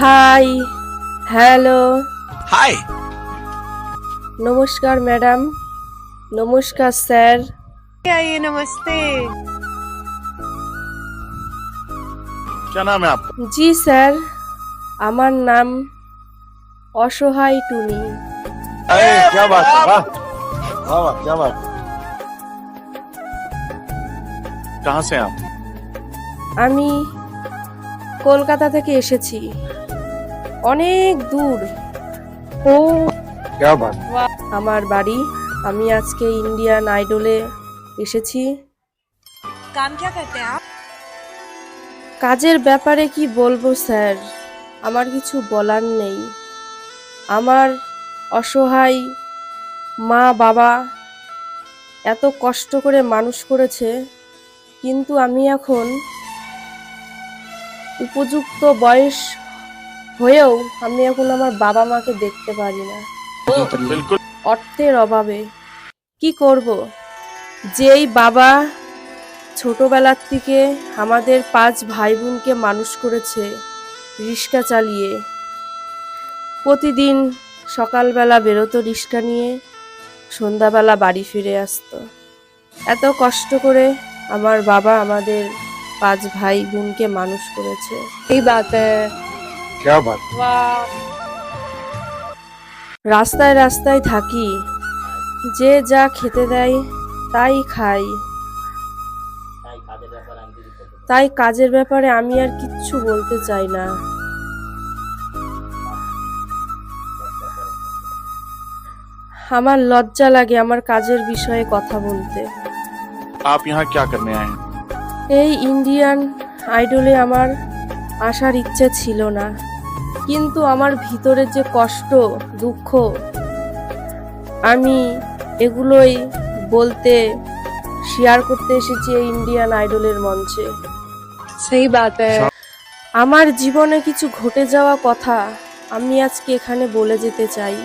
Hi hello हाय নমস্কার madam নমস্কার sir आइए नमस्ते क्या नाम है आपका জি স্যার আমার নাম অসহায় টুনি अरे क्या बात है वाह वाह वाह क्या बात है कहाँ से हैं आप আমি কলকাতা থেকে এসেছি অনেক দূর। ও আমার বাড়ি। আমি আজকে ইন্ডিয়ান আইডলে এসেছি। কাজের ব্যাপারে কি বলব স্যার? আমার কিছু বলার নেই। আমার অসহায় মা বাবা এত কষ্ট করে মানুষ করেছে কিন্তু আমি এখন উপযুক্ত বয়স হয়েও আমি এখন আমার বাবা মাকে দেখতে পারি না। অর্থের অভাবে। কি করব? যেই বাবা ছোটবেলার থেকে আমাদের পাঁচ ভাই বোনকে মানুষ করেছে রিক্সা চালিয়ে। প্রতিদিন সকালবেলা বেরোতো রিক্সা নিয়ে, সন্ধ্যাবেলা বাড়ি ফিরে আসতো। এত কষ্ট করে আমার বাবা আমাদের পাঁচ ভাই বোনকে মানুষ করেছে। এই বাতে রাস্তায় রাস্তায় থাকি যে যা খেতে দেয় তাই খাই তাই কাজের ব্যাপারে আমি আর কিচ্ছু বলতে চাই না। আমার লজ্জা লাগে আমার কাজের বিষয়ে কথা বলতে। আপ ইহা ক্যা করনে আয়ে এই ইন্ডিয়ান আইডলে আমার আসার ইচ্ছে ছিল না। কিন্তু আমার ভিতরে যে কষ্ট দুঃখ আমি এগুলোই বলতে শেয়ার করতে এসেছি এই ইন্ডিয়ান আইডলের মঞ্চে। সেই বাত। আমার জীবনে কিছু ঘটে যাওয়া কথা আমি আজকে এখানে বলে যেতে চাই।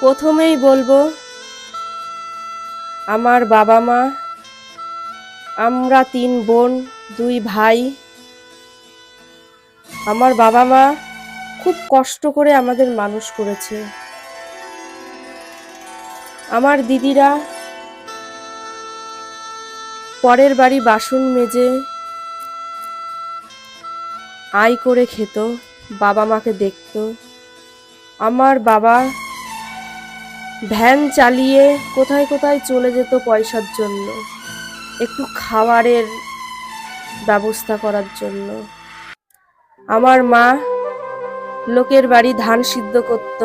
প্রথমেই বলব আমার বাবা মা আমরা তিন বোন দুই ভাই আমার বাবা মা খুব কষ্ট করে আমাদের মানুষ করেছে। আমার দিদিরা পরের বাড়ি বাসন মেজে আয় করে খেত, বাবা মাকে দেখত। আমার বাবা ভ্যান চালিয়ে কোথায় কোথায় চলে যেত পয়সার জন্য, একটু খাবারের ব্যবস্থা করার জন্য। আমার মা লোকের বাড়ি ধান সিদ্ধ করত।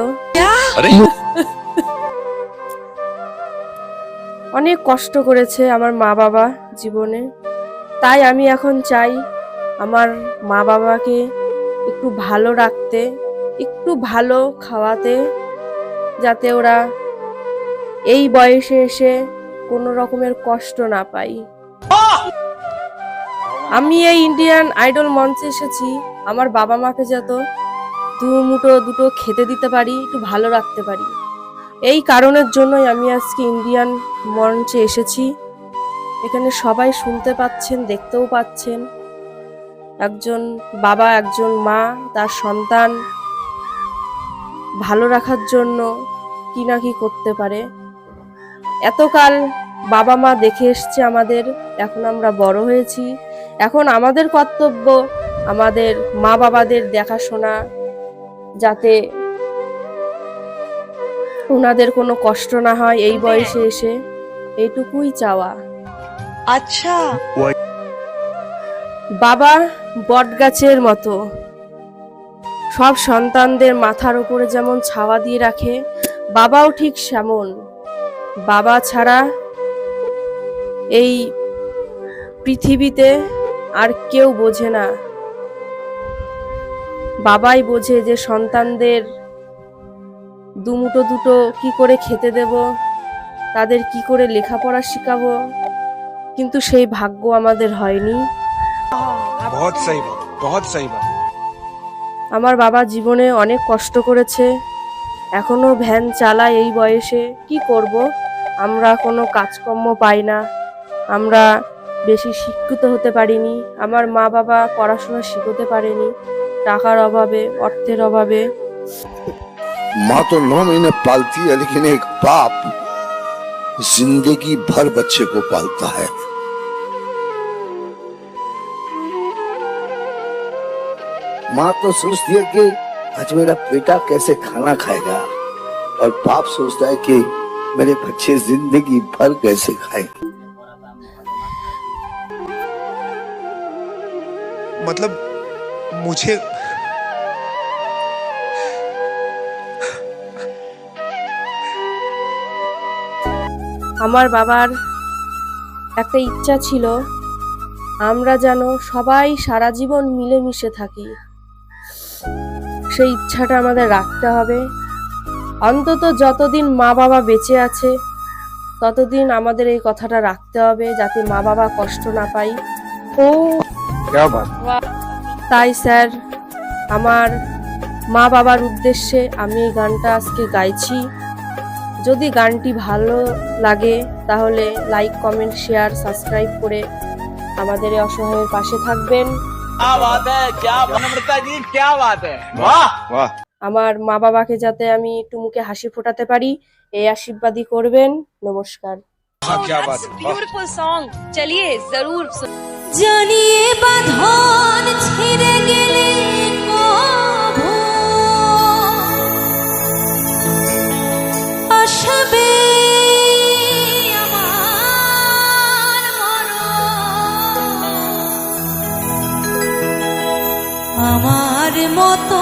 অনেক কষ্ট করেছে আমার মা বাবা জীবনে। তাই আমি এখন চাই আমার মা বাবাকে একটু ভালো রাখতে একটু ভালো খাওয়াতে যাতে ওরা এই বয়সে এসে কোনো রকমের কষ্ট না পাই আমি এই ইন্ডিয়ান আইডল মঞ্চে এসেছি। আমার বাবা মাকে যত দু মুঠো দুটো খেতে দিতে পারি, একটু ভালো রাখতে পারি। এই কারণের জন্যই আমি আজকে ইন্ডিয়ান মঞ্চে এসেছি। এখানে সবাই শুনতে পাচ্ছেন, দেখতেও পাচ্ছেন। একজন বাবা, একজন মা, তার সন্তান ভালো রাখার জন্য কি না কি করতে পারে। এতকাল বাবা মা দেখে এসছে আমাদের, এখন আমরা বড় হয়েছি। এখন আমাদের কর্তব্য আমাদের মা বাবাদের দেখাশোনা যাতে ওনাদের কোনো কষ্ট না হয় এই বয়সে এসে। এটুকুই চাওয়া। আচ্ছা। বাবা বট গাছের মতো। সব সন্তানদের মাথার উপরে যেমন ছাওয়া দিয়ে রাখে বাবাও ঠিক সেমন। বাবা ছাড়া এই পৃথিবীতে আর কেউ বোঝে না। বাবাই বোঝে যে সন্তানদের দুমুটো দুটো কি করে খেতে দেব তাদের কি করে লেখাপড়া শেখাবো কিন্তু সেই ভাগ্য আমাদের হয়নি। আমার বাবা জীবনে অনেক কষ্ট করেছে এখনও ভ্যান চালায় এই বয়সে কি করব? আমরা কোনো কাজকর্ম পাই না আমরা বেশি শিক্ষিত হতে পারিনি আমার মা বাবা পড়াশোনা শিখতে পারেনি টাকার অভাবে অর্থের অভাবে माँ तो नौ महीने पालती है लेकिन एक बाप जिंदगी भर बच्चे को पालता है माँ तो सोचती है कि आज मेरा बेटा कैसे खाना खाएगा और बाप सोचता है कि मेरे बच्चे जिंदगी भर कैसे खाएंगे मतलब मुझे আমার বাবার একটা ইচ্ছা ছিল, আমরা যেন সবাই সারা জীবন মিলেমিশে থাকি। সেই ইচ্ছাটা আমাদের রাখতে হবে। অন্তত যতদিন মা বাবা বেঁচে আছে, ততদিন আমাদের এই কথাটা রাখতে হবে, যাতে মা বাবা কষ্ট না পাই ও, তাই স্যার, আমার মা বাবার উদ্দেশ্যে আমি এই গানটা আজকে গাইছি। যদি গানটি ভালো লাগে তাহলে লাইক কমেন্ট শেয়ার সাবস্ক্রাইব করে আমাদের অসহায়ের পাশে থাকবেন। আমার মা বাবাকে যাতে আমি একটু মুখে হাসি ফোটাতে পারি এই আশীর্বাদই করবেন। নমস্কার। জানিয়ে ছিঁড়ে গেলে আমার মতো